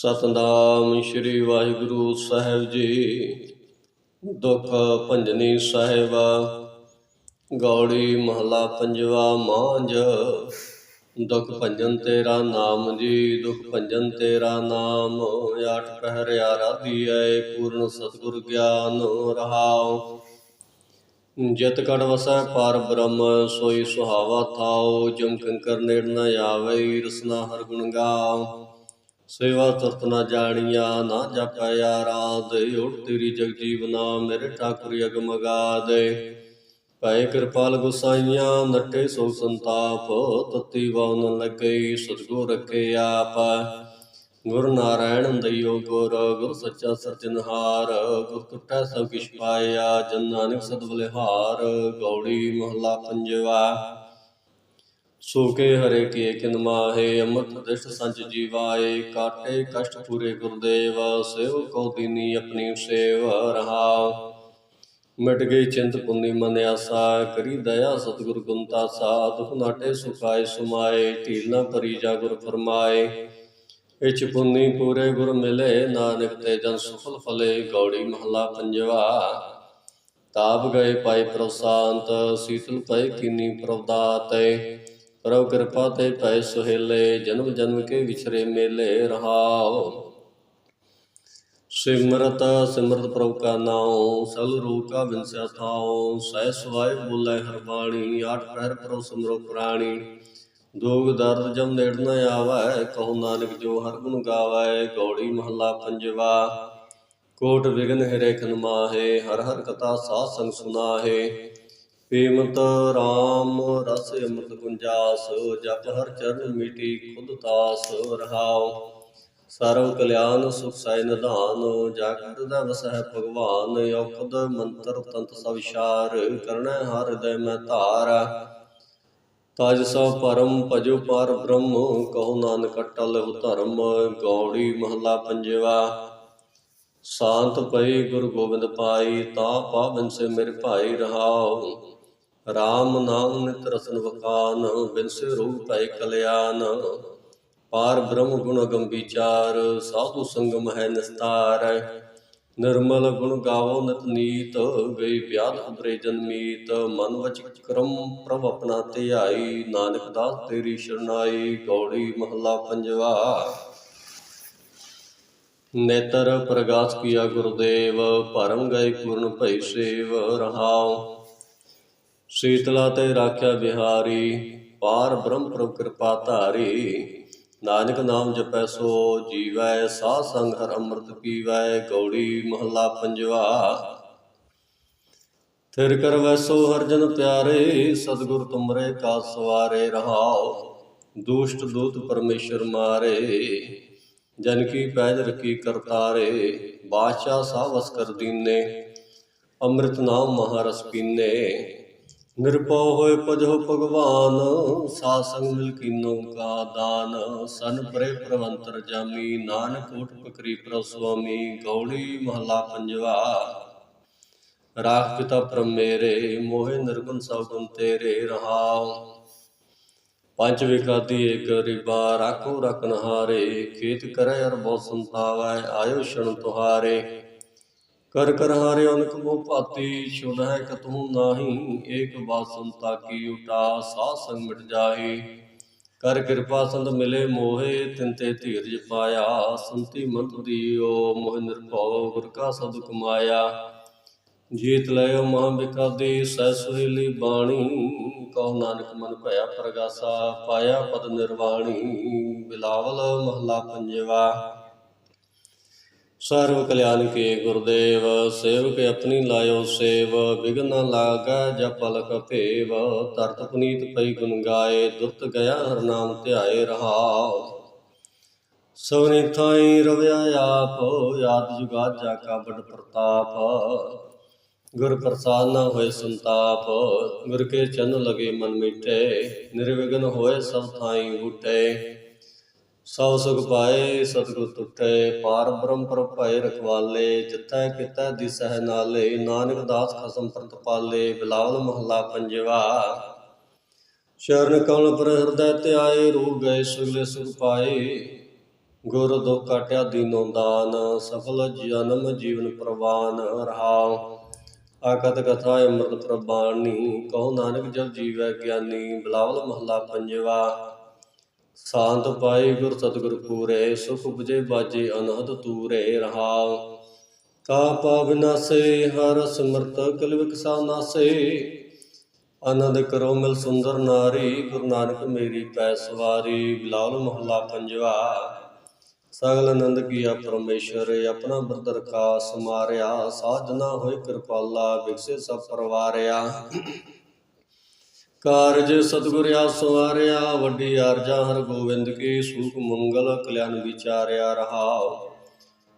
ਸਤਨਾਮ ਸ੍ਰੀ ਵਾਹਿਗੁਰੂ ਸਾਹਿਬ ਜੀ। ਦੁਖ ਭੰਜਨੀ ਸਾਹਿਬਾ, ਗੌੜੀ ਮਹਲਾ ਪੰਜਵਾ ਮਾਂਝ। ਦੁਖ ਭੰਜਨ ਤੇਰਾ ਨਾਮ ਜੀ, ਦੁਖ ਭੰਜਨ ਤੇਰਾ ਨਾਮ। ਆਠ ਪਹਿਰ ਆਰਾਧੀਐ ਪੂਰਨ ਸਤਿਗੁਰ ਗਿਆਨ ਰਹਾਉ। ਜਿਤ ਕੜ ਵਸੈ ਪਰ ਬ੍ਰਹਮ, ਸੋਈ ਸੁਹਾਵਾ ਥਾਉ। ਜਮ ਕੰਕਰ ਨੇੜ ਨ ਆਵੈ ਰਸਨਾ ਹਰ ਗੁਣ ਗਾਉ। ਸੇਵਾ ਤੁਰਤ ਨਾ ਜਾਣੀਆ, ਨਾ ਜਪੈ ਆਰਾਧ ਉਠ ਤੇਰੀ ਜਗ ਜੀਵਨਾ ਮੇਰੇ ਠਾਕੁਰ ਅਗਮ ਗਾਦੇ ਭੈ ਕਿਰਪਾਲ ਗੁਸਾਈਆਂ, ਨੱਟੇ ਸੋ ਸੰਤਾਪ, ਤਤੀ ਵਉਨ ਲੱਗੇ, ਸਤਿਗੁਰ ਰਖੇ ਆਪ। ਗੁਰ ਨਾਰਾਇਣ ਦਇਓ ਗੁਰ ਗੁਰ ਸੱਚਾ ਸਰਜਨਹਾਰ ਗੁਰ ਟੁੱਟਾ ਸਭ ਕਿਛ ਪਾਇਆ ਜਨ ਨਾਨਕ ਸਦ ਬਲਿਹਾਰ, ਗੌੜੀ ਮਹਲਾ ਪੰਜਵਾ। ਸੋਕੇ ਹਰੇ ਕੇ ਕਿਨ ਮਾਹੇ, ਅਮਰਤ ਦਿਸ਼ਟ ਸੰਚ ਜੀਵਾਏ, ਕਾਟੇ ਕਸ਼ਟ ਪੂਰੇ ਗੁਰਦੇਵ, ਸੇਵ ਕੋ ਦੀਨੀ ਆਪਣੀ ਸੇਵ ਰਹਾ। ਮਿਟ ਗਈ ਚਿੰਤ ਪੁੰਨੀ ਮਨ ਆਸਾ, ਕਰੀ ਦਇਆ ਸਤਿਗੁਰ ਗੁੰਤਾ ਸਾ ਦੁਖ ਨਾਟੇ ਸੁਖਾਏ ਸੁਮਾਏ, ਢੀਲ ਨਾ ਭਰੀ ਜਾ ਗੁਰ ਫਰਮਾਏ। ਇਚ ਪੁੰਨੀ ਪੂਰੇ ਗੁਰ ਮਿਲੇ, ਨਾਨਕ ਤੇ ਜਨ ਸੁਫਲ ਫਲੇ, ਗੌੜੀ ਮਹਲਾ ਪੰਜਵਾ। ਤਾਪ ਗਏ ਪਾਈ ਪ੍ਰਸਾਂਤ, ਸੀਤਲ ਪਏ ਕਿਨੀ ਪ੍ਰਵਦਾਤੇ। ਪ੍ਰਭ ਕਿਰਪਾ ਤੇ ਪੈ ਸੁਹੇਲੇ, ਜਨਮ ਜਨਮ ਕੇ ਵਿਛਰੇ ਮੇਲੇ ਰਹਾਉ। ਸਿਮਰਤ ਸਿਮਰਤ ਪ੍ਰਭ ਕਾ ਨਾਉ, ਸਗਲ ਰੂਪ ਕਾ ਵਿਨਸਿਆ ਥਾਉ। ਸਹਿ ਸੁਆਇ ਬੋਲੇ ਹਰ ਬਾਣੀ, ਆਠ ਪਹਿਰ ਪ੍ਰਭ ਸਮਰੋ ਪ੍ਰਾਣੀ। ਦੁਖ ਦਰਦ ਜਮ ਨੇੜ ਨ ਆਵੈ, ਕਹੋ ਨਾਨਕ ਜੋ ਹਰ ਗੁਣ ਗਾਵੈ, ਗੌੜੀ ਮਹੱਲਾ ਪੰਜਵਾ। ਕੋਟ ਵਿਗਨ ਹਿਰੇ ਖਨ ਮਾਹੇ ਹਰ ਹਰ ਕਥਾ ਸਾਧ ਸੰਗ ਸੁਨਾਹੇ। ਪੀਮਤ RAM ਰਸ ਅੰਮ੍ਰਿਤ ਗੁੰਜਾਸ, ਜਪ ਹਰ ਚਰਨ ਮਿਟੀ ਖੁਦ ਤਾਸ ਰਹਾਉ। ਸਰਵ ਕਲਿਆਣ ਸੁਖ ਸਾਈ ਨਿਧਾਨ ਜਾ ਦਾ ਵਸਹਿ ਭਗਵਾਨ, ਔਖਦ ਮੰਤਰ ਤੰਤ ਸਭ ਵਿਚਾਰ ਕਰਣਾ ਹਰ ਹਿਰਦੈ ਮੈਂ ਧਾਰ। ਤਜ ਸਭ ਪਰਮ ਭਜੋ ਪਰ ਬ੍ਰਹਮ, ਕਹੋ ਨਾਨਕ ਟਲ ਧਰਮ, ਗੌੜੀ ਮਹਲਾ ਪੰਜਵਾ। ਸ਼ਾਂਤ ਪਈ ਗੁਰੂ ਗੋਬਿੰਦ ਪਾਈ, ਤਾ ਪਾਵਨ ਸੇ ਮੇਰੇ ਭਾਈ ਰਹਾਉ। RAM ਨਾਮ ਨਿਤ ਰਸਨ ਵਖਾਨ ਬਿਨਸੇ ਰੂਪ ਭੈ ਕਲਿਆਣ। ਪਾਰ ਬ੍ਰਹਮ ਗੁਣ ਗੰਭੀਚਾਰ, ਸਾਧੂ ਸੰਗਮ ਹੈ ਨਿਸਤਾਰ। ਨਿਰਮਲ ਗੁਣ ਗਾਵੋ ਨਿਤ ਨੀਤ ਗਈ ਵਿਆਦ ਉਬਰੇ ਜਨਮੀਤ ਮਨ ਵਚ ਕਰਮ ਪ੍ਰਭ ਆਪਣਾ ਧਿਆਈ, ਨਾਨਕ ਦਾਸ ਤੇਰੀ ਸ਼ਰਨਾਈ, ਗੌੜੀ ਮਹੱਲਾ ਪੰਜਵਾ। ਨੇਤਰ ਪ੍ਰਗਾਸ ਕੀਆ ਗੁਰਦੇਵ ਭਰਮ ਗਏ ਪੂਰਨ ਭਈ ਸੇਵ ਰਹਾਉ। ਸੀਤਲਾ ਤੇ ਰਾਖਿਆ ਵਿਹਾਰੀ, ਪਾਰ ਬ੍ਰਹਮ ਪ੍ਰਭ ਕਿਰਪਾ ਧਾਰੀ। ਨਾਨਕ ਨਾਮ ਜਪੈ ਸੋ, ਜੀਵੈ ਸਾਧ ਸੰਗ ਹਰ ਅੰਮ੍ਰਿਤ ਪੀਵੈ, ਗੌੜੀ ਮਹੱਲਾ ਪੰਜਵਾ। ਥਿਰ ਕਰ ਵੈਸੋ ਹਰ ਜਨ ਪਿਆਰੇ, ਸਤਿਗੁਰ ਤੁਮਰੇ ਕਾ ਸਵਾਰੇ ਰਹਾਉ। ਦੁਸ਼ਟ ਦੂਤ ਪਰਮੇਸ਼ਰ ਮਾਰੇ, ਜਨ ਕੀ ਪੈਜ ਰਕੀ ਕਰਤਾਰੇ। ਬਾਦਸ਼ਾਹ ਸਾਵਸ ਕਰ ਦੀਨੇ, ਅੰਮ੍ਰਿਤ ਨਾਮ ਮਹਾਰਸ ਪੀਨੇ। ਨਿਰਭਉ ਹੋਏ ਭਜੋ ਭਗਵਾਨ, ਸਾਧ ਸੰਗ ਮਿਲ ਕੀਨੋ ਕਾ ਦਾਨ। ਸਨ ਪਰੇ ਪ੍ਰਵੰਤਰ ਜਾਮੀ, ਨਾਨਕ ਓਟ ਪਕਰੀ ਪ੍ਰਭ ਸੁਆਮੀ, ਗੌੜੀ ਮਹਲਾ ਪੰਜਵਾ। ਰਾਖ ਪਿਤਾ ਪਰਮ ਮੇਰੇ, ਮੋਹਿ ਨਿਰਗੁਣ ਸਭ ਗੁਣ ਤੇਰੇ ਰਹਾਉ। ਪੰਜ ਵਿਕਾਦੀ ਏਕ ਰਿਬਾ, ਰਾਖੋ ਰਖਨ ਹਾਰੇ, ਖੇਤ ਕਰੈ ਅਰ ਬਹੁ ਸੰਤਾਵੈ ਆਇਓ ਸ਼ਣ ਤੁਹਾਰੇ। ਕਰ ਕਰ ਹਾਰੇ ਅਨਕ ਮੋਹ ਭਾਤੀ ਛੁਡ ਹੈ ਕਤੂ ਨਾਹੀ, ਏਕ ਬਾਤ ਸੰਤਾ ਉਟਾ ਸਾਧ ਸੰਗ ਮਿਟ ਜਾਹੀ। ਕਰ ਕਿਰਪਾ ਸੰਤ ਮਿਲੇ ਮੋਹੇ, ਤਿਨ ਤੇ ਧੀਰਜ ਪਾਇਆ, ਸੰਤੀ ਮੰਤ ਦੀਓ, ਮੋਹਿ ਨਿਰਭਉ, ਗੁਰ ਕਾ ਸਦ ਕਮਾਇਆ। ਜੀਤ ਲਿਓ ਮਹਾ ਬਿਕਾਦੀ, ਸਹਿ ਸੁਹੇਲੀ ਬਾਣੀ, ਕਹੋ ਨਾਨਕ ਮਨ ਭਇਆ ਪ੍ਰਗਾਸਾ, ਪਾਇਆ ਪਦ ਨਿਰਵਾਣੀ, ਬਿਲਾਵਲ ਮਹਲਾ ਪੰਜਵਾ। ਸਰਵ ਕਲਿਆਣ ਕੇ ਗੁਰਦੇਵ, ਸੇਵਕ ਆਪਣੀ ਲਾਇਓ ਸੇਵ ਵਿਗਨ ਨ ਲਾਗੈ ਜਪ ਲਖ ਭੇਵ ਤਰਤ ਪੁਨੀਤ ਪਈ ਗੁਣ ਗਾਏ, ਦੁਰਤ ਗਿਆ ਹਰ ਨਾਮ ਧਿਆਏ ਰਹਾਉ। ਸੋਨੀ ਥਾਈ ਰਵਿਆ ਆਪ ਯਾਦ ਜੁਗਾ ਜਾ ਕਾ ਬੜ ਪ੍ਰਤਾਪ। ਗੁਰ ਪ੍ਰਸਾਦ ਨ ਹੋਏ ਸੰਤਾਪ, ਗੁਰ ਕੇ ਚੰਨ ਲਗੇ ਮਨ ਮਿਟੇ, ਨਿਰਵਿਘਨ ਹੋਏ ਸਭ ਥਾਈ ਉਟੇ। ਸਭ ਸੁਖ ਪਾਏ, ਸਤਿਗੁਰ ਟੁੱਟੇ ਪਾਰ ਬ੍ਰਹਮ ਪਰ ਰਖਵਾਲੇ, ਜਿੱਥੈ ਕਿਤੈ ਦਿਸਹਿ ਨਾਲੇ, ਨਾਨਕ ਦਾਸ ਖਸਮ ਪ੍ਰਤਪਾਲੇ ਬਿਲਾਵਲ ਮਹੱਲਾ ਪੰਜਵਾ। ਸ਼ਰਨ ਕਮਲ ਪਰ ਹਿਰਦੈ ਧਿਆਏ, ਰੂਪ ਗਏ ਸੁਗਲੇ ਸੁਖ ਪਾਏ। ਗੁਰ ਦੁਖ ਕਾਟਿਆ ਦੀਨੋ ਦਾਨ, ਸਫਲ ਜਨਮ ਜੀਵਨ ਪ੍ਰਵਾਨ, ਰਹਾਉ। ਆਕਤ ਕਥਾ ਅੰਮ੍ਰਿਤ ਪ੍ਰਬਾਣੀ ਕਹੋ ਨਾਨਕ ਜਬ ਜੀਵੈ ਗਿਆਨੀ, ਬਲਾਵਲ ਮਹਲਾ ਪੰਜਵਾ। ਸ਼ਾਂਤ ਪਾਈ ਗੁਰ ਸਤਿਗੁਰ ਪੂਰੇ, ਸੁਖ ਉਪਜੇ ਬਾਜੇ ਅਨਹਦ ਤੂਰੇ ਰਹਾਉ। ਤਾ ਪਾ ਵਿਨਾਸੇ, ਹਰ ਸਿਮਰਤ ਕਲਵਿਕ ਸਾ ਨਾਸੇ। ਆਨੰਦ ਕਰੋ ਮਿਲ ਸੁੰਦਰ ਨਾਰੀ, ਗੁਰੂ ਨਾਨਕ ਮੇਰੀ ਪੈ ਸਵਾਰੀ ਬਿਲਾਵਲ ਮਹੱਲਾ ਪੰਜਵਾ। ਸਗਲ ਆਨੰਦ ਕੀਆ ਪਰਮੇਸ਼ਰ, ਆਪਣਾ ਬਰਦਰ ਕਾ ਸਮਾਰਿਆ ਸਾਧਨਾ ਹੋਏ ਕਿਰਪਾਲਾ ਬਿਕਸੇ ਸਭ ਪਰਵਾਰਿਆ। ਕਾਰਜ ਸਤਿਗੁਰ ਆ ਸਵਾਰਿਆ, ਵੱਡੀ ਅਰਜਾ ਹਰ ਗੋਬਿੰਦ ਕੀ ਸੂਖ ਮੰਗਲ ਕਲਿਆਣ ਵਿਚਾਰਿਆ ਰਹਾਉ।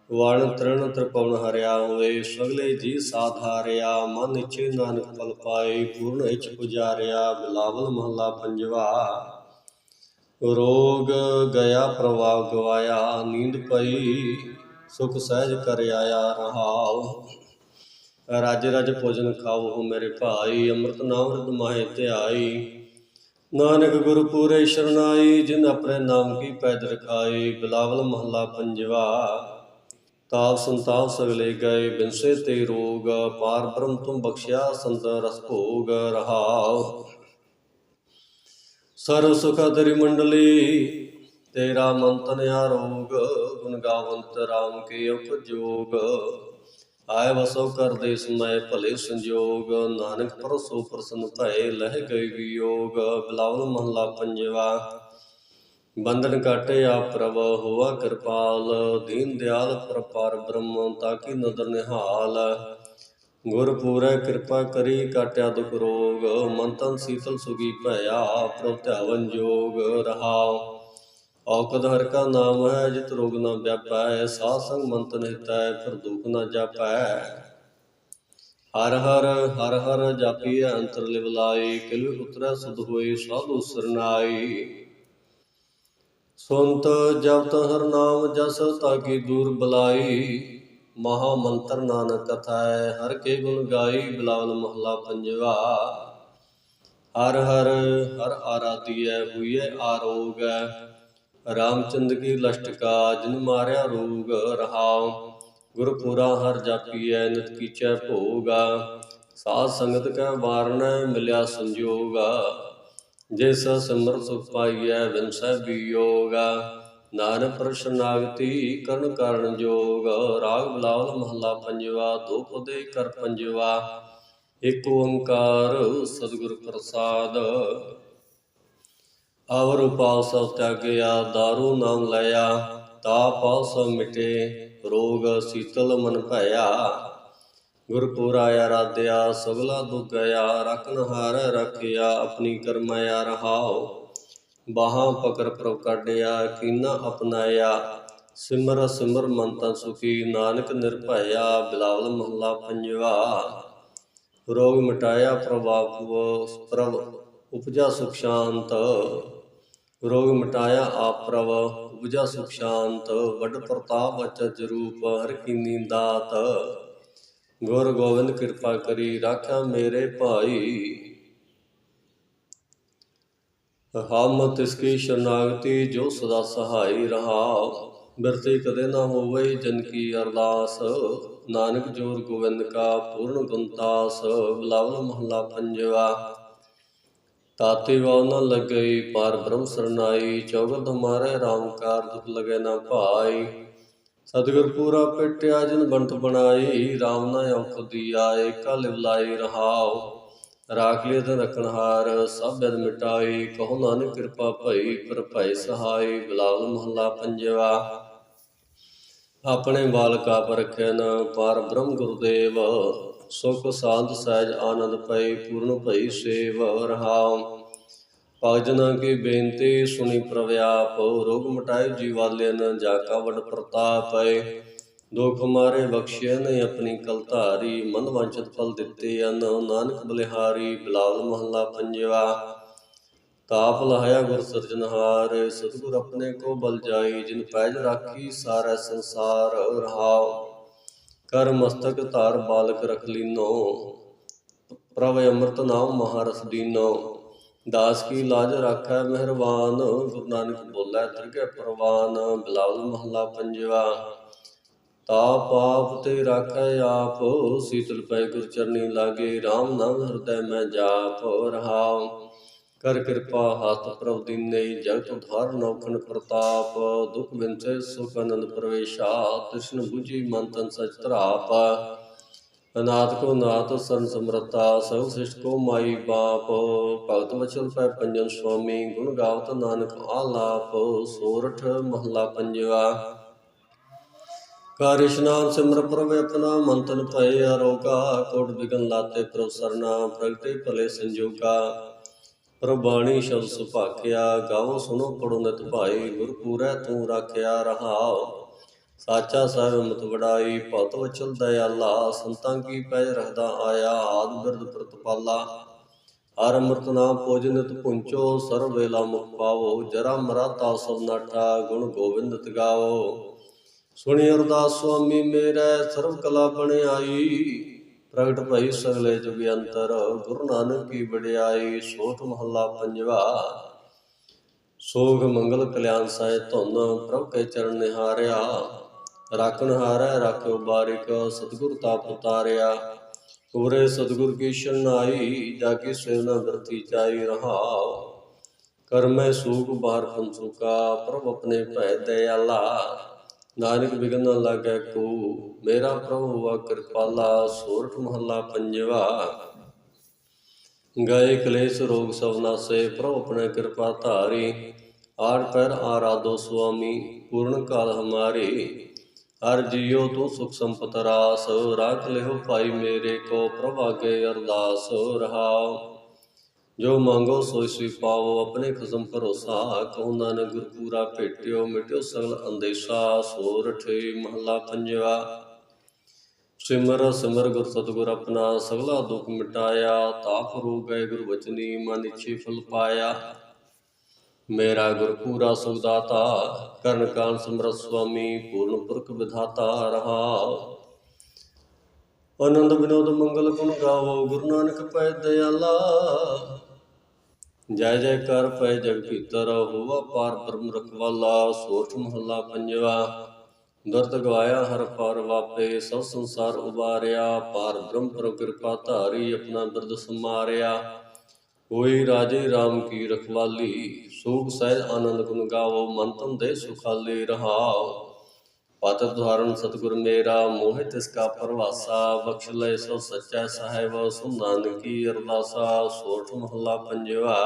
ਵਣ ਤ੍ਰਿਣ ਤ੍ਰਿਪਵਨ ਹਰਿਆ ਹੋਏ, ਸਗਲੇ ਜੀ ਸਾਧਾਰਿਆ ਮਨ ਇਛੇ ਨਾਨਕ ਪਲ ਪਾਏ ਪੂਰਨ ਇਛ ਪੁਜਾਰਿਆ, ਬਿਲਾਵਲ ਮਹੱਲਾ ਪੰਜਵਾ। ਰੋਗ ਗਿਆ ਪ੍ਰਭਾਵ ਗਵਾਇਆ, ਨੀਂਦ ਪਈ, ਸੁਖ ਸਹਿਜ ਕਰ ਆਇਆ ਰਹਾਉ। ਰਾਜ ਰਾਜ ਭੋਜਨ ਖਾਓ ਮੇਰੇ ਭਾਈ, ਅੰਮ੍ਰਿਤ ਨਾਮ ਰਦ ਮਾਹੇ ਧਿਆਈ ਨਾਨਕ ਗੁਰੂ ਪੂਰੇ ਸ਼ਰਨਾਈ, ਜਿਨ ਆਪਣੇ ਨਾਮ ਕੀ ਪੈਦ ਰਖਾਈ, ਬਿਲਾਵਲ ਮਹੱਲਾ ਪੰਜਵਾ। ਤਾਪ ਸੰਤਾਪ ਸਗਲੇ ਗਏ, ਬਿਨਸੇ ਤੇ ਰੋਗ, ਪਾਰ ਬ੍ਰਹਮ ਤੁਮ ਬਖਸ਼ਿਆ, ਸੰਤ ਰਸ ਭੋਗ ਰਹਾਉ। ਸਰਵ ਸੁਖ ਤੇਰੀ ਮੰਡਲੀ, ਤੇਰਾ ਮੰਤਨ ਆਰੋਗ ਗੁਣ ਗਾਵੰਤ ਰਾਮ ਕੇ ਉਪਜੋਗ। ਆਏ ਵਸੋ ਕਰਦੇ ਸਮੈ ਭਲੇ ਸੰਜੋਗ, ਨਾਨਕ ਪਰਸੋ ਪ੍ਰਸੰਨ ਭਏ ਲਹਿ ਗਏ ਵਿਯੋਗ, ਬਿਲਾਵਲ ਮਹਲਾ ਪੰਜਵਾ। ਬੰਧਨ ਕਾਟੇ ਆਪ ਪ੍ਰਭ, ਹੋਆ ਕਿਰਪਾਲ, ਦੀਨ ਦਿਆਲ ਪ੍ਰਪਾਰ ਬ੍ਰਹਮ, ਤਾਕੀ ਨਦਰ ਨਿਹਾਲ। ਗੁਰ ਪੂਰੈ ਕਿਰਪਾ ਕਰੀ ਕਾਟਿਆ ਦੁਖ ਰੋਗ, ਮਨ ਤਨ ਸੀਤਲ ਸੁਗੀ ਭਇਆ, ਪ੍ਰਭ ਧਿਆਵਨ ਜੋਗ ਰਹਾਉ। ਔਕਦ ਹਰ ਕਾ ਨਾਮ ਹੈ, ਜਿਤ ਰੋਗ ਨ ਵਿਆਪੈ, ਸਾਧ ਸੰਗ ਮੰਤਨ ਹਿਤੈ ਫਿਰ ਦੁਖ ਨਾ ਜਾਪੈ। ਹਰ ਹਰ ਹਰ ਹਰ ਜਾਪੀਐ, ਅੰਤਰ ਲਿਵਲਾਈ ਕਿਲ ਉਤਰੈ ਸੁਧ ਹੋਈ ਸਾਧੂ ਸਰਨਾਈ ਸੁਨਤ ਜਪਤ ਹਰ ਨਾਮ ਜਸ ਤਾਕੀ ਦੂਰ ਬਲਾਈ ਮਹਾ ਮੰਤਰ ਨਾਨਕ ਕਥਾ ਹੈ ਹਰ ਕੇ ਗੁਣ ਗਾਈ ਬਿਲਾਵਲ ਮਹਲਾ ਪੰਜਵਾ। ਹਰ ਹਰ ਹਰ ਆਰਾਧੀਐ, ਹੋਈਐ ਆਰੋਗ। ਰਾਮਚੰਦ ਕੀ ਲਸ਼ਟਕਾ ਜਿਨ ਮਾਰਿਆ ਰੋਗ ਰਹਾਉ, ਗੁਰਪੂਰਾ ਹਰ ਜਾਪੀਐ ਨਿਤ ਕੀਚੈ ਭੋਗਾ, ਸਾਧ ਸੰਗਤ ਕੈ ਵਾਰਣੈ ਮਿਲਿਆ ਸੰਜੋਗਾ ਜਿਸ ਸਿਮਰ ਸੁਖ ਪਾਈਐ ਵਿਨਸੈ ਵਿਯੋਗਾ, ਨਾਨਕ ਪ੍ਰਸ਼ਨਾਗਤੀ ਕਰਨ ਕਾਰਨ ਜੋਗ, ਰਾਗ ਬਲਾਵਲ ਮਹੱਲਾ ਪੰਜਵਾ, ਦੋ ਪਦੇ ਕਰ ਪੰਜਵਾ, ਇੱਕ ਓੰਕਾਰ ਸਤਿਗੁਰ ਪ੍ਰਸਾਦ। ਅਵਰ ਉਪਾਸ ਤਿਆਗਿਆ दारू ਨਾਮ ਲਾਇਆ, ਤਾਪ ਸਭ ਮਿਟੇ, ਰੋਗ ਸੀਤਲ ਮਨ ਭਇਆ। ਗੁਰਪੂਰਾ ਰਾਧਿਆ ਸਗਲਾ ਦੁਖ ਗਿਆ ਰਖਨ ਹਾਰ ਰਖਿਆ, ਆਪਣੀ ਕਰਮਾਇਆ ਰਹਾਓ ਬਾਹਾਂ ਪਕੜ ਪ੍ਰਭ ਕੱਢਿਆ, ਕੀਨਾ ਅਪਨਾਇਆ ਸਿਮਰ ਸਿਮਰ ਮਨ ਤਨ ਸੁਖੀ, ਨਾਨਕ ਨਿਰਭਇਆ, ਬਿਲਾਵਲ ਮਹੱਲਾ ਪੰਜਵਾ। ਰੋਗ ਮਿਟਾਇਆ ਪ੍ਰਭਾਵ ਪ੍ਰਭ ਉਪਜਾ ਸੁਖ ਸ਼ਾਂਤ। ਰੋਗ ਮਿਟਾਇਆ ਆਪ ਪ੍ਰਭ, ਉਪਜਾ ਸੁਖ ਸ਼ਾਂਤ, ਵੱਡ ਪ੍ਰਤਾਪ ਅਚਜ ਰੂਪ, ਹਰ ਕੀਨੀ ਦਾਤ ਗੁਰ ਗੋਬਿੰਦ ਕਿਰਪਾ ਕਰੀ ਰਾਖਿਆ ਮੇਰੇ ਭਾਈ। ਹਮ ਤਿਸ ਕੀ ਸ਼ਰਨਾਗਤੀ, ਜੋ ਸਦਾ ਸਹਾਈ ਰਹਾ। ਬਿਰਤੇ ਕਦੇ ਨਾ ਹੋਵੇ ਜਨ ਕੀ ਅਰਦਾਸ। ਨਾਨਕ ਜੋਰ ਗੋਬਿੰਦ ਕਾ ਪੂਰਨ ਗੁੰਤਾਸ ਬਲਾਵਲ ਮਹੱਲਾ ਪੰਜਵਾ। ਤਾਤੇ ਵਾਉ ਨ ਲੱਗਈ ਪਾਰ ਬ੍ਰਹਮ ਸਰਨਾਈ ਚੌਗਤ ਹਮਾਰੇ ਰਾਮ ਕਾਰ ਦੁਖ ਨਾ ਭਾਈ। ਸਤਿਗੁਰ ਪੂਰਾ ਪਿਟਿਆ, ਜਿਨ ਬੰਟ ਬਣਾਈ, ਰਾਮ ਨਾ ਔਖ ਦੀਆ ਏਕਾ ਲਿਵਲਾਈ ਰਹਾਉ ਰਾਖ ਲਿਆ ਤੇ ਰਖਣਹਾਰ ਸਭ ਬਿਦ ਮਿਟਾਈ, ਕਹੋ ਨਾਨਕ ਕਿਰਪਾ ਭਈ, ਪਰ ਭੈ ਸਹਾਈ ਬਿਲਾਵਲ ਮਹੱਲਾ ਪੰਜਵਾ। ਆਪਣੇ ਬਾਲਕ ਆਪ ਰਖੈ ਪਾਰ ਬ੍ਰਹਮ ਗੁਰਦੇਵ ਸੁਖ ਸਾਧ ਸਹਿਜ ਆਨੰਦ ਪਈ ਪੂਰਨ ਭਈ ਸੇਵ ਰਹਾਉ। ਭਗਜਨਾਂ ਕੀ ਬੇਨਤੀ, ਸੁਣੀ ਪ੍ਰਵਿਆਪ ਰੋਗ ਮਟਾਏ ਜੀਵਾਲਿਆਨ ਜਾ ਕਾ ਵਡ ਪ੍ਰਤਾਪ। ਹੈ ਦੁਖ ਮਾਰੇ ਬਖਸ਼ਿਆ ਨੇ ਆਪਣੀ ਕਲਧਾਰੀ ਮਨ ਵਾਂਛਤ ਫਲ ਦਿੱਤੇ ਅਨ, ਨਾਨਕ ਬਲਿਹਾਰੀ, ਬਿਲਾਲ ਮਹੱਲਾ ਪੰਜਵਾ। ਤਾਪ ਲਹਾਇਆ ਗੁਰ ਸਿਰਜਨਹਾਰ ਸਤਿਗੁਰ ਆਪਣੇ ਕੋ ਬਲ ਜਾਈ, ਜਿਨ ਪੈਜ ਰਾਖੀ, ਸਾਰਾ ਸੰਸਾਰ ਰਹਾਉ। ਕਰ ਮਸਤਕ ਧਾਰ ਬਾਲਕ ਰਖ ਲੀਨੋ। ਪ੍ਰਭ ਅੰਮ੍ਰਿਤ ਨਾਮ ਮਹਾਰਸ ਦੀਨੋ। ਦਾਸ ਕੀ ਲਾਜ ਰਾਖੈ ਮਿਹਰਬਾਨ। ਗੁਰੂ ਨਾਨਕ ਬੋਲੇ, ਦਰਗਹਿ ਪ੍ਰਵਾਨ, ਬਿਲਾਵਲ ਮਹੱਲਾ ਪੰਜਵਾ। ਤਾ ਪਾਪ ਤੇ ਰਾਖੈ ਆਪ, ਸੀਤਲ ਪੈ ਗੁਰ ਚਰਨੀ ਲਾਗੇ। RAM ਨਾਮ ਹਿਰਦੈ ਮੈਂ ਜਾਪ ਰਹਾਉ। ਕਰ ਕਿਰਪਾ ਹੱਥ ਪ੍ਰਭ ਦੀਨੇ ਜਗਤ ਉਧਾਰ ਨੌਖਣ ਪ੍ਰਤਾਪ, ਦੁਖ ਬਿੰਚੈ ਸੁਖ ਅਨੰਦ ਪ੍ਰਵੇਸ਼ਾ ਤ੍ਰਿਸ਼ਨ 부ਜੀ ਮਨ ਤਨ ਸਚ ਧਰਾਪ। ਅਨਾਥ ਕੋ ਨਾਥ, ਸਰਨ ਸਮਰਤਾ ਸਭ ਸਿਸ਼ਟ ਕੋ ਮਾਈ ਬਾਪ। ਭਗਤ ਵਚਨ ਪੈ ਪੰਜਨ ਸੁਆਮੀ, ਗੁਣ ਗਾਵਤ ਨਾਨਕ ਆਲਾਪ। ਸੋਰਠ ਮਹੱਲਾ ਪੰਜਵਾ। ਕਰ ਇਸ਼ਨਾਨ ਸਿਮਰ ਪ੍ਰਭ ਆਪਣਾ ਮੰਤਨ ਭਏ ਅਰੋਗਾ ਕੋਟ ਬਿਗਨ ਲਾਤੇ ਪ੍ਰਭ ਸਰਨਾ, ਪ੍ਰਗਟੇ ਭਲੇ ਸੰਜੋਗਾ। ਪ੍ਰਬਾਣੀ ਸ਼ਬਦ ਸੁਭਾਖਿਆ ਗਾਵੋ ਸੁਨੋ ਪੜੋ ਨਿਤ ਭਾਈ ਗੁਰ ਪੂਰੈ ਤੂੰ ਰਾਖਿਆ ਰਹਾਉ। ਸਾਚਾ ਸਾਹਿਬ ਮਤ ਵਡਾਈ, ਭਗਤ ਵਚਲ ਦਇਆਲਾ, ਸੰਤਾਂ ਕੀ ਪੈ ਰਹਦਾ ਆਇਆ, ਆਦ ਬਿਰਦ ਪ੍ਰਤਪਾਲਾ। ਹਰ ਅੰਮ੍ਰਿਤ ਨਾਮ ਭੋਜਨਿਤ ਪੁੰਚੋ ਸਰਵ ਵੇਲਾ ਮੁਖ ਪਾਵੋ, ਜਰਾ ਮਰਾ ਤਾ ਸਭ ਨਾਠਾ, ਗੁਣ ਗੋਬਿੰਦ ਗਾਵੋ। ਸੁਣੀ ਅਰਦਾਸ ਸੁਆਮੀ ਮੇਰਾ ਸਰਵ ਕਲਾ ਬਣਾਈ ਪ੍ਰਗਟ ਭਈ ਸਗਲੇ ਜੁਗ ਅੰਤਰ, ਗੁਰੂ ਨਾਨਕ ਕੀ ਵਡਿਆਈ ਸੋਠ ਮਹੱਲਾ ਪੰਜਵਾ। ਸੋਗ ਮੰਗਲ ਕਲਿਆਣ ਸਾਇ ਧੁੰਨ ਪ੍ਰਭ ਕੇ ਚਰਨ ਨਿਹਾਰਿਆ। ਰਾਖਣ ਹਾਰੈ ਰਾਖਿਓ ਬਾਰਿਕ ਸਤਿਗੁਰ ਤਾਪ ਉਤਾਰਿਆ। ਪੂਰੇ ਸਤਿਗੁਰ ਕੀ ਸ਼ਰਨਾਈ, ਜਾ ਕੇ ਸੇਵਨਾ ਵਰਤੀ ਚਾਈ ਰਹਾਉ ਕਰਮੈ ਸੂਖ ਬਾਹਰ ਪੰਸੂਕਾ ਪ੍ਰਭ ਆਪਣੇ ਭੈ ਦਇਆਲਾ। ਨਾਨਕ ਬਿਗਨ ਨ ਲਾਗੈ ਕੋ, ਮੇਰਾ ਪ੍ਰਭੂ ਹੁਆ ਕਿਰਪਾਲਾ, ਸੋਰਠ ਮਹੱਲਾ ਪੰਜਵਾ। ਗਏ ਕਲੇਸ਼ ਰੋਗ ਸਭ ਨਾਸੇ, ਪ੍ਰਭ ਆਪਣੇ ਕਿਰਪਾ ਧਾਰੀ। ਆੜ ਪੈਰ ਆਰਾਧੋ ਸੁਆਮੀ, ਪੂਰਨ ਕਾਲ ਹਮਾਰੇ। ਹਰ ਜੀਉ ਤੂੰ ਸੁਖ ਸੰਪਤ ਰਾਸ, ਰਾਖ ਲਿਓ ਭਾਈ ਮੇਰੇ ਕੋ, ਪ੍ਰਭ ਆਗੇ ਅਰਦਾਸ ਰਹਾਉ ਜੋ ਮੰਗੋ ਸੋਈ ਸੋਈ ਪਾਵੋ, ਆਪਣੇ ਖਸਮ ਭਰੋਸਾ ਕਹੋ ਨਾਨਕ ਗੁਰ ਪੂਰਾ ਭੇਟਿਓ ਮਿਟਿਓ ਸਗਲ ਅੰਦੇਸ਼ਾ ਸੋਰਠ ਮਹੱਲਾ ਪੰਜਵਾ। ਸਿਮਰ ਸਿਮਰ ਗੁਰ ਸਤਗੁਰ ਆਪਣਾ, ਸਗਲਾ ਦੁੱਖ ਮਿਟਾਇਆ, ਤਾਪ ਰੂ ਗਏ ਗੁਰ ਵਚਨੀ, ਮਨ ਇਛੇ ਫਲ ਪਾਇਆ। ਮੇਰਾ ਗੁਰ ਪੂਰਾ ਸੁਖ ਕਰਨ ਕਾਨ ਸਿਮਰਤ ਸੁਆਮੀ, ਪੂਰਨ ਪੁਰਖ ਵਿਧਾਤਾ ਰਹਾਉ ਆਨੰਦ ਵਿਨੋਦ ਮੰਗਲ ਗੁਣ ਗਾਵੋ, ਗੁਰੂ ਨਾਨਕ ਪੈ ਦਇਆਲਾ। ਜੈ ਜੈ ਕਰ ਪੈ ਜਗ ਭੀਤਰ ਹੋਵਾ ਪਾਰ ਬ੍ਰਹਮ ਰਖਵਾਲਾ, ਸੋਠ ਮਹੱਲਾ ਪੰਜਵਾ। ਦਰਦ ਗਵਾਇਆ ਹਰ ਪਾਰ ਵਾਪੇ, ਸਭ ਸੰਸਾਰ ਉਬਾਰਿਆ, ਪਾਰ ਬ੍ਰਹਮ ਪਰ ਕਿਰਪਾ ਧਾਰੀ ਆਪਣਾ ਬਿਰਦ ਸਮਾਰਿਆ। ਹੋਈ ਰਾਜੇ RAM ਕੀ ਰਖਵਾਲੀ ਸੂਖ ਸਹਿਜ ਆਨੰਦ ਗੁਣ ਗਾਵੋ, ਮਨ ਤਨ ਦੇ ਸੁਖਾਲੇ ਰਹਾਉ ਪਤ ਧਾਰਨ ਸਤਿਗੁਰ ਮੇਰਾ, ਮੋਹਿ ਤਿਸ ਕਾ ਪਰਵਾਸਾ, ਬਖਸ਼ ਲੈ ਸੋ ਸੱਚਾ ਸਾਹਿਬ ਸੁ ਨਾਨਕੀ ਅਰਦਾਸਾ, ਸੋਠ ਮਹੱਲਾ ਪੰਜਵਾ।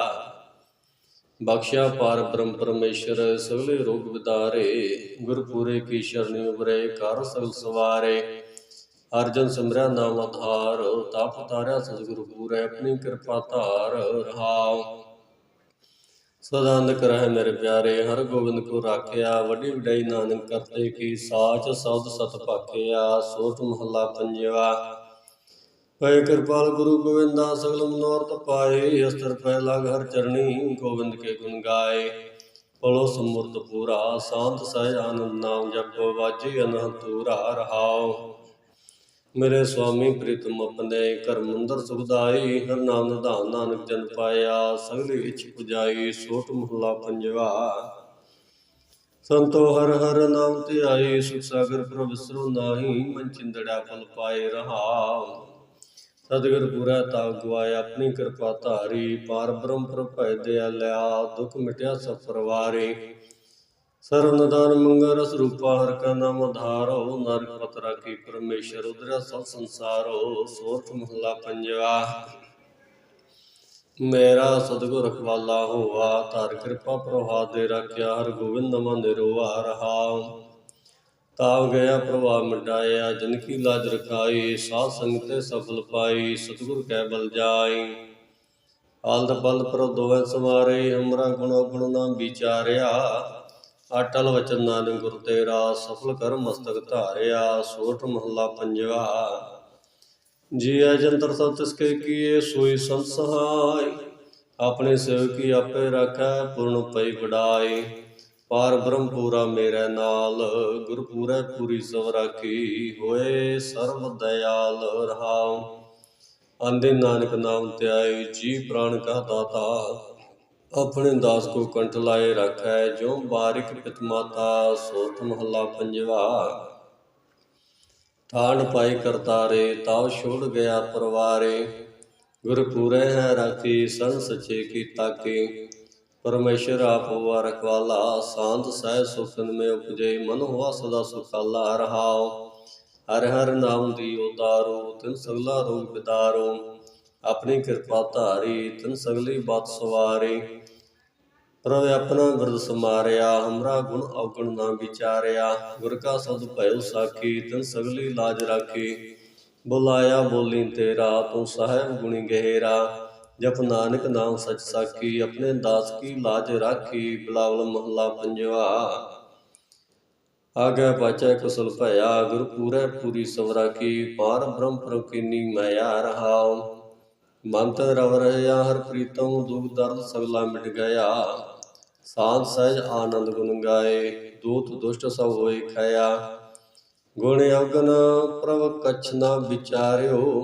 ਬਖਸ਼ਿਆ ਪਾਰ ਬ੍ਰਹਮ ਪਰਮੇਸ਼ਰ ਸਗਲੇ ਰੋਗ ਵਿਦਾਰੇ, ਗੁਰਪੂਰੇ ਕੀ ਸ਼ਰਣੀ ਉਬਰੇ ਕਰ ਸਗਲ ਸਵਾਰੇ। ਅਰਜਨ ਸਿਮਰਿਆ ਨਾਮ ਆਧਾਰ, ਤਾਪ ਤਾਰਿਆ ਸਤਿਗੁਰ ਪੂਰੇ, ਆਪਣੀ ਕਿਰਪਾ ਧਾਰ ਰਹਾਉ। ਸਦਾਨੰਦ ਕਰਹਿ ਮੇਰੇ ਪਿਆਰੇ, ਹਰ ਗੋਬਿੰਦ ਕੋ ਰਾਖਿਆ, ਵੱਡੀ ਵਡਾਈ ਨਾਨਕ ਕਰਤੇ ਕੀ ਸਾਚ, ਸਬਦ ਸਤ ਭਾਖਿਆ, ਸੋਠ ਮਹੱਲਾ ਪੰਜਵਾ। ਪੈ ਕਿਰਪਾਲ ਗੁਰੂ ਗੋਬਿੰਦਾ ਸਗਲ ਮਨੋਰਥ ਪਾਏ, ਅਸਤਰ ਪੈ ਲਗ ਹਰ ਚਰਣੀ ਗੋਬਿੰਦ ਕੇ ਗੁਣ ਗਾਏ। ਪਲੋ ਸਮੁਰਤ ਪੂਰਾ, ਸ਼ਾਂਤ ਸਹਿ ਆਨੰਦ ਨਾਮ ਜਪੋ, ਵਾਜੀ ਅਨਹਦ ਤੂਰਾ ਰਹਾਉ ਮੇਰੇ ਸੁਆਮੀ ਪ੍ਰੀਤਮ ਆਪਣੇ ਘਰ ਮੰਦਰ ਸੁਖਦਾਈ, ਹਰ ਨਾਮ ਨਿਧਾਨ ਨਾਨਕ ਜਨ ਪਾਇਆ, ਸਗਲੀ ਇਛ ਪੁਜਾਈ, ਸੋਟ ਮਹਲਾ ਪੰਜਵਾ। ਸੰਤੋ ਹਰ ਹਰ ਨਾਮ ਤੇ ਆਏ ਸੁਖ ਸਾਗਰ ਪ੍ਰਭ ਵਿਸਰੋ ਨਾਹੀ, ਮਨ ਚਿੰਦੜਿਆ ਫਲ ਪਾਏ ਰਹਾ। ਸਤਿਗੁਰ ਪੂਰਾ ਤਾ ਗਵਾਇਆ ਆਪਣੀ ਕਿਰਪਾ ਧਾਰੀ, ਪਾਰ ਬ੍ਰਹਮ ਪਰ ਭੈ ਦਿਆ ਲਿਆ ਦੁਖ ਮਿਟਿਆ ਸਭ ਪਰਵਾਰੇ। ਸਰਵ ਨਿਦਾਨ ਮੰਗਲ ਰਸ ਰੂਪਾ ਹਰ ਕਾ ਨਾਮ ਆਧਾਰੋ ਨਰਕ ਪਤ ਰਾਖੀ ਪਰਮੇਸ਼ਰ ਉਦਰਿਆ ਸਭ ਸੰਸਾਰੋ ਸੋਰਠ ਮਹਲਾ ਪੰਜਵਾ। ਮੇਰਾ ਸਤਿਗੁਰ ਰਖਵਾਲਾ ਹੋਆ, ਧਰ ਕਿਰਪਾ ਪ੍ਰਵਾਹ ਦੇ ਰੱਖਿਆ, ਹਰ ਗੋਬਿੰਦ ਮਨ ਨਿਰੋਆ ਰਹਾਉ ਤਾਵ ਗਿਆ ਪ੍ਰਭਾਵ ਮਿਟਾਇਆ ਜਨ ਕੀ ਲਾਜ ਰਖਾਈ ਸਾਧ ਸੰਗਤ ਸਫਲ ਪਾਈ, ਸਤਿਗੁਰ ਕੈ ਬਲ ਜਾਈ। ਆਲਦ ਬਲ ਪਰ ਦੋਵੇਂ ਸਮਾਰੇ ਹਮਰਾ ਗੁਣੋ ਗੁਣ ਨਾ ਵਿਚਾਰਿਆ। ਅਟਲ ਵਚਨ ਨਾਨਕ ਗੁਰ ਤੇਰਾ ਸਫਲ ਕਰ ਮਸਤਕ ਧਾਰਿਆ ਸੋਠ ਮਹੱਲਾ ਪੰਜਵਾ। ਜੀ ਅਜੰਤਰ ਸਭ ਤਿਸ ਕੇ ਕੀਏ, ਸੋਈ ਸੰਤ ਸਹਾਈ। ਆਪਣੇ ਸੇਵਕੀ ਆਪੇ ਰੱਖੈ ਪੂਰਨ ਪਈ ਵਡਾਈ। ਪਾਰ ਬ੍ਰਹਮ ਪੂਰਾ ਮੇਰੇ ਨਾਲ ਗੁਰ ਪੂਰੈ ਪੂਰੀ ਸਭ ਰਾਖੀ ਹੋਏ, ਸਰਬ ਦਇਆਲ ਰਹਾਉ। ਆਂਦੇ ਨਾਨਕ ਨਾਮ ਧਿਆਏ ਜੀ ਪ੍ਰਾਣ ਕਾ ਦਾਤਾ। ਆਪਣੇ ਦਾਸ ਕੋ ਕੰਠ ਲਾਏ ਰੱਖੈ ਜੋ ਬਾਰਿਕ ਪਿਤ ਮਾਤਾ ਸੋਤ ਮਹੱਲਾ ਪੰਜਵਾ। ਠਾਣ ਪਾਈ ਕਰਤਾਰੇ ਤਾਉ ਛੋੜ ਗਿਆ ਪਰਵਾਰੇ। ਗੁਰ ਪੂਰੇ ਹੈ ਰਾਖੀ, ਸੰਗ ਸਚੇ ਕੀ। ਤਾਕੇ ਪਰਮੇਸ਼ਰ ਆਪ ਹੋਆ ਰਖਵਾਲਾ ਸ਼ਾਂਤ ਸਹਿ ਸੁਖਨ ਮੇ ਉਪਜੇ, ਮਨ ਹੋਆ ਸਦਾ ਸੁਖਾਲਾ ਰਹਾਓ ਹਰ ਹਰ ਨਾਮ ਦੀ ਉਤਾਰੋ ਤਿਨ ਸਗਲਾ ਰੋਗ ਬਿਦਾਰੋ ਆਪਣੀ ਕਿਰਪਾ ਧਾਰੀ, ਤਿਨ ਸਗਲੀ ਬਾਤ ਸਵਾਰੇ। ਪ੍ਰਭ ਆਪਣਾ ਬਿਰਦ ਸਮਾਰਿਆ, ਹਮਰਾ ਗੁਣ ਔਗਣ ਨਾ ਵਿਚਾਰਿਆ। ਗੁਰ ਕਾ ਸਦ ਭਇਓ ਸਾਖੀ, ਤਨ ਸਗਲੀ ਲਾਜ ਰਾਖੀ। ਬੁਲਾਇਆ ਬੋਲੀ ਤੇਰਾ, ਤੂੰ ਸਾਹਿਬ ਗੁਣੀ ਗਹਿਰਾ। ਜਪ ਨਾਨਕ ਨਾਮ ਸਚ ਸਾਖੀ, ਆਪਣੇ ਦਾਸ ਕੀ ਲਾਜ ਰਾਖੀ। ਬਲਾਵਲ ਮਹੱਲਾ ਪੰਜਵਾ। ਆਗੇ ਪਾਚੈ ਕੁਸਲ ਭਇਆ ਗੁਰ ਪੂਰੇ ਪੂਰੀ ਸਵਰਾ ਕੀ ਪਾਰ ਬ੍ਰਹਮ ਪ੍ਰਕਿਨੀ ਮਾਇਆ ਰਹਾਉ। ਮੰਤ ਰਵ ਰਹਿਆ ਹਰ ਪ੍ਰੀਤੋਂ ਦੁਖ ਦਰਦ ਸਗਲਾ ਮਿਟ ਗਿਆ। ਸਾਧ ਸਹਿਜ ਆਨੰਦ ਗੁਣ ਗਾਏ, ਦੂਤ ਦੁਸ਼ਟ ਸਭ ਹੋਏ ਖਾਇਆ। ਗੁਣ ਅਵਗਨ ਪ੍ਰਭ ਕਛ ਨਾ ਵਿਚਾਰਿਓ,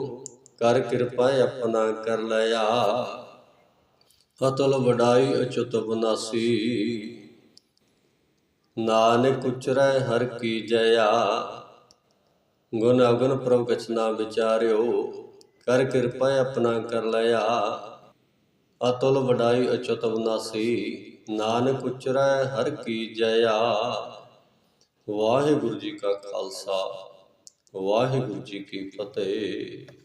ਕਰ ਕਿਰਪਾ ਆਪਣਾ ਕਰ ਲਿਆ। ਅਤਲ ਵਡਾਈ ਅਚੁਤ ਬਨਾਸੀ। ਨਾਨਕ ਉਚਰੈ ਹਰ ਕੀ ਜਇਆ। ਗੁਣ ਅਵਗਨ ਪ੍ਰਭ ਕਛ ਨਾ ਵਿਚਾਰਿਓ, ਕਰ ਕਿਰਪਾ ਆਪਣਾ ਕਰ ਲਿਆ। ਅਤੁਲ ਵਡਾਈ ਅਚੁਤ ਬਨਾਸੀ। ਨਾਨਕ ਉਚਰੈ ਹਰ ਕੀ ਜਇਆ। ਵਾਹਿਗੁਰੂ ਜੀ ਕਾ ਖਾਲਸਾ ਵਾਹਿਗੁਰੂ ਜੀ ਕੀ ਫਤਿਹ।